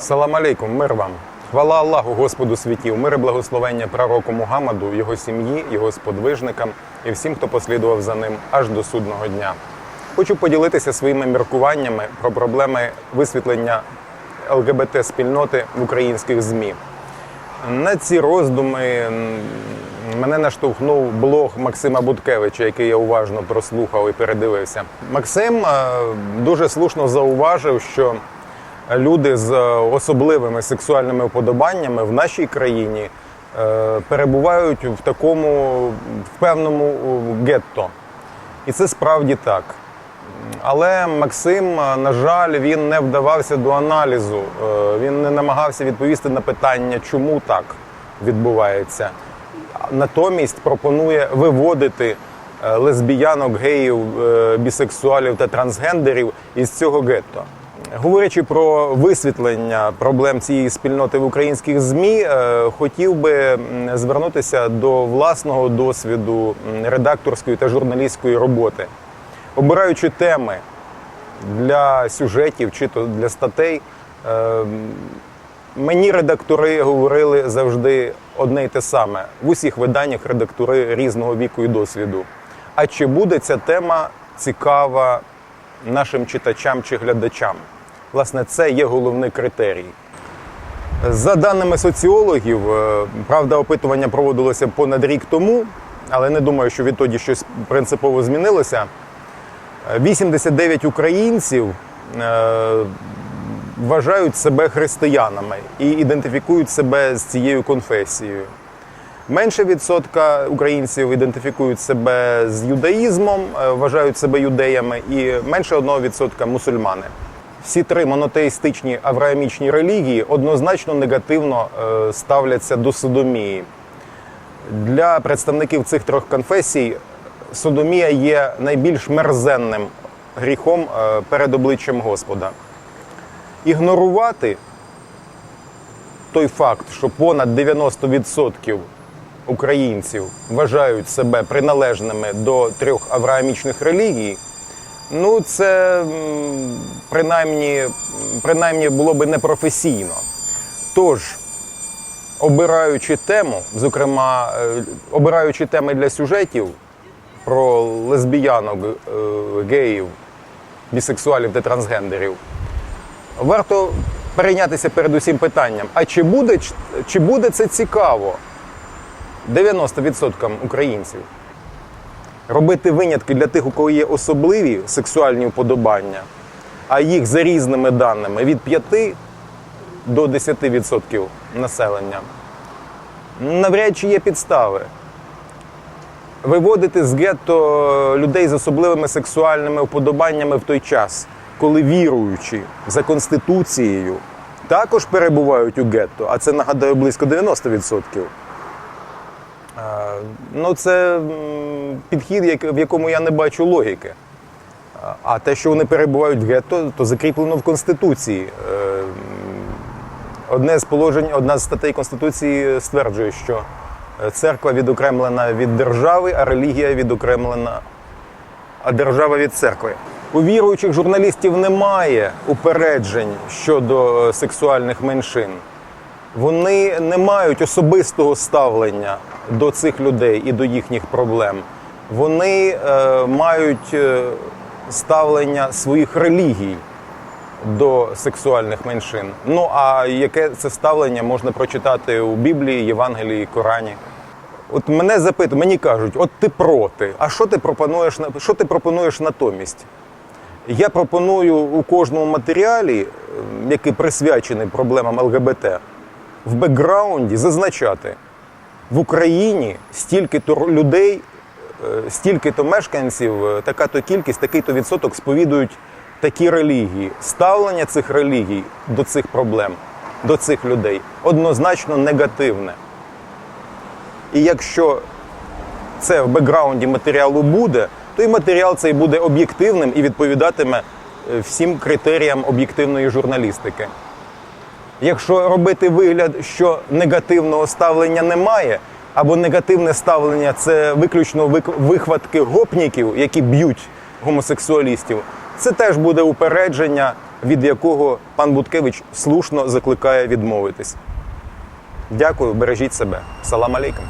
Салам алейкум, мир вам. Хвала Аллаху, Господу світів, мир і благословення пророку Мухаммаду, його сім'ї, його сподвижникам і всім, хто послідував за ним аж до судного дня. Хочу поділитися своїми міркуваннями про проблеми висвітлення ЛГБТ-спільноти в українських ЗМІ. На ці роздуми мене наштовхнув блог Максима Буткевича, який я уважно прослухав і передивився. Максим е, дуже слушно зауважив, що люди з е, особливими сексуальними вподобаннями в нашій країні е, перебувають в такому в певному гетто. І це справді так. Але Максим, е, на жаль, він не вдавався до аналізу. Він не намагався відповісти на питання, чому так відбувається. Натомість пропонує виводити лесбіянок, геїв, бісексуалів та трансгендерів із цього гетто. Говорячи про висвітлення проблем цієї спільноти в українських ЗМІ, е, хотів би звернутися до власного досвіду редакторської та журналістської роботи. Обираючи теми для сюжетів чи то для статей, е, мені редактори говорили завжди одне й те саме. В усіх виданнях редактори різного віку і досвіду. А чи буде ця тема цікава нашим читачам чи глядачам? Власне, це є головний критерій. За даними соціологів, е, правда, опитування проводилося понад рік тому, але не думаю, що відтоді щось принципово змінилося. Е, 89 українців е, вважають себе християнами і ідентифікують себе з цією конфесією. Менше відсотка українців ідентифікують себе з юдаїзмом, е, вважають себе юдеями, і менше одного відсотка мусульмани. Всі три монотеїстичні авраамічні релігії однозначно негативно е, ставляться до содомії. Для представників цих трьох конфесій содомія є найбільш мерзенним гріхом е, перед обличчям Господа. Ігнорувати той факт, що понад 90% українців вважають себе приналежними до трьох авраамічних релігій, ну це принаймні, принаймні було би непрофесійно. Тож, обираючи тему, зокрема, е, обираючи теми для сюжетів про лесбіянок, е, геїв, бісексуалів та трансгендерів, варто перейнятися передусім питанням: а чи буде, чи буде це цікаво 90% українців? Робити винятки для тих, у кого є особливі сексуальні вподобання, а їх за різними даними від 5 до 10% населення. Навряд чи є підстави. Виводити з гетто людей з особливими сексуальними вподобаннями в той час, коли віруючі за конституцією також перебувають у гетто, а це нагадаю близько 90%. Е, Ну, це підхід, в якому я не бачу логіки. А- те, що вони перебувають в гетто, то закріплено в Конституції. Е, Одне з положень, одна з статей Конституції стверджує, що е, церква відокремлена від держави, а релігія відокремлена, а держава від церкви. У віруючих журналістів немає упереджень щодо е, сексуальних меншин. Вони не мають особистого ставлення до цих людей і до їхніх проблем. Вони е, мають е, ставлення своїх релігій до сексуальних меншин. Ну а яке це ставлення можна прочитати у Біблії, Євангелії, Корані? От мене запитують, мені кажуть, от ти проти. А що ти пропонуєш що ти пропонуєш натомість? Я пропоную у кожному матеріалі, е, який присвячений проблемам ЛГБТ, в бекграунді зазначати в Україні стільки-то людей, стільки-то мешканців, е, така-то кількість, такий-то відсоток сповідують такі релігії. Ставлення цих релігій до цих проблем, до цих людей однозначно негативне. І якщо це в бекграунді матеріалу буде, то і матеріал цей буде об'єктивним і відповідатиме е, всім критеріям об'єктивної журналістики. Якщо робити вигляд, що негативного ставлення немає, або негативне ставлення це виключно вик- вихватки гопніків, які б'ють гомосексуалістів, це теж буде упередження від якого пан Буткевич слушно закликає відмовитись. Дякую, бережіть себе. Салам алейкум.